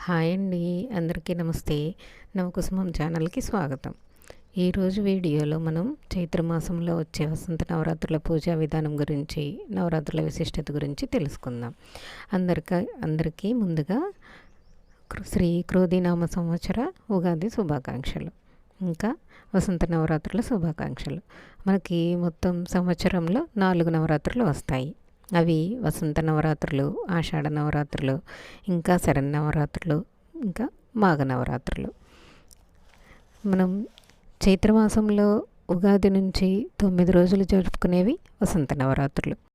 Hi అండి అందరికీ నమస్తే. నవకుసుమం ఛానల్కి స్వాగతం. ఈరోజు వీడియోలో మనం చైత్రమాసంలో వచ్చే వసంత నవరాత్రుల పూజా విధానం గురించి నవరాత్రుల విశిష్టత గురించి తెలుసుకుందాం. అందరికీ అందరికీ ముందుగా శ్రీ క్రోధినామ సంవత్సర ఉగాది శుభాకాంక్షలు. ఇంకా వసంత నవరాత్రుల శుభాకాంక్షలు. మనకి మొత్తం సంవత్సరంలో నాలుగు నవరాత్రులు వస్తాయి. అవి వసంత నవరాత్రులు ఆషాఢ నవరాత్రులు ఇంకా శరన్నవరాత్రులు ఇంకా మాఘ నవరాత్రులు. మనం చైత్రమాసంలో ఉగాది నుంచి తొమ్మిది రోజులు జరుపుకునేవి వసంత నవరాత్రులు.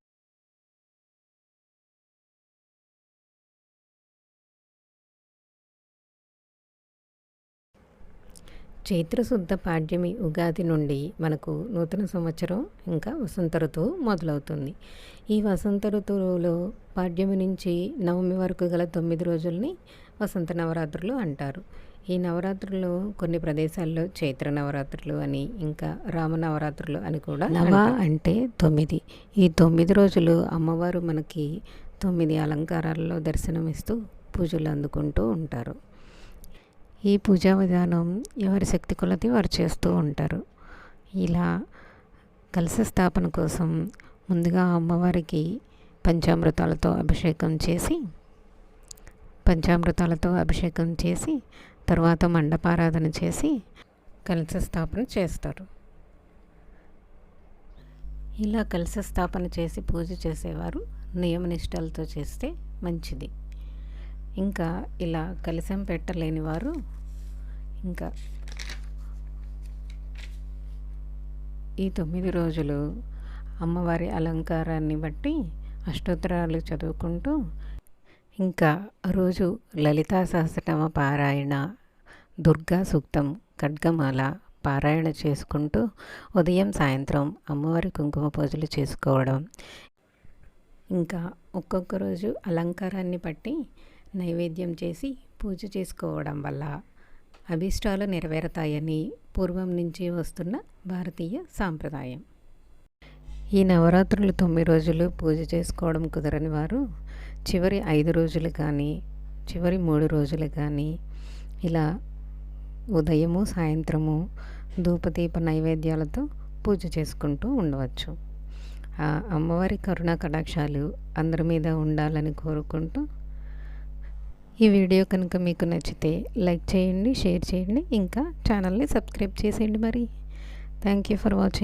చైత్రశుద్ధ పాడ్యమి ఉగాది నుండి మనకు నూతన సంవత్సరం ఇంకా వసంత ఋతువు మొదలవుతుంది. ఈ వసంత ఋతువులో పాడ్యమి నుంచి నవమి వరకు గల తొమ్మిది రోజుల్ని వసంత నవరాత్రులు అంటారు. ఈ నవరాత్రులు కొన్ని ప్రదేశాల్లో చైత్ర నవరాత్రులు అని ఇంకా రామ నవరాత్రులు అని కూడా నవ అంటే తొమ్మిది. ఈ తొమ్మిది రోజులు అమ్మవారు మనకి తొమ్మిది అలంకారాల్లో దర్శనమిస్తూ పూజలు అందుకుంటూ ఉంటారు. ఈ పూజా విధానం ఎవరి శక్తి కొలది వారు చేస్తూ ఉంటారు. ఇలా కలశ స్థాపన కోసం ముందుగా అమ్మవారికి పంచామృతాలతో అభిషేకం చేసి పంచామృతాలతో అభిషేకం చేసి తర్వాత మండపారాధన చేసి కలశ స్థాపన చేస్తారు. ఇలా కలశ స్థాపన చేసి పూజ చేసేవారు నియమనిష్టలతో చేస్తే మంచిది. ఇంకా ఇలా కలిసం పెట్టలేని వారు ఇంకా ఈ తొమ్మిది రోజులు అమ్మవారి అలంకారాన్ని బట్టి అష్టోత్తరాలు చదువుకుంటూ ఇంకా రోజు లలితా సహస్రనామ పారాయణ దుర్గా సూక్తం ఖడ్గమాల పారాయణ చేసుకుంటూ ఉదయం సాయంత్రం అమ్మవారి కుంకుమ పూజలు చేసుకోవడం. ఇంకా ఒక్కొక్క రోజు అలంకారాన్ని బట్టి నైవేద్యం చేసి పూజ చేసుకోవడం వల్ల అభిష్టాలు నెరవేరుతాయని పూర్వం నుంచి వస్తున్న భారతీయ సాంప్రదాయం. ఈ నవరాత్రులు తొమ్మిది రోజులు పూజ చేసుకోవడం కుదరని వారు చివరి ఐదు రోజులు కానీ చివరి మూడు రోజులు కానీ ఇలా ఉదయము సాయంత్రము ధూపదీప నైవేద్యాలతో పూజ చేసుకుంటూ ఉండవచ్చు. ఆ అమ్మవారి కరుణా కటాక్షాలు అందరి మీద ఉండాలని కోరుకుంటూ ఈ వీడియో కనుక మీకు నచ్చితే లైక్ చేయండి షేర్ చేయండి ఇంకా ఛానల్ని సబ్స్క్రైబ్ చేసేయండి మరి. Thank you for watching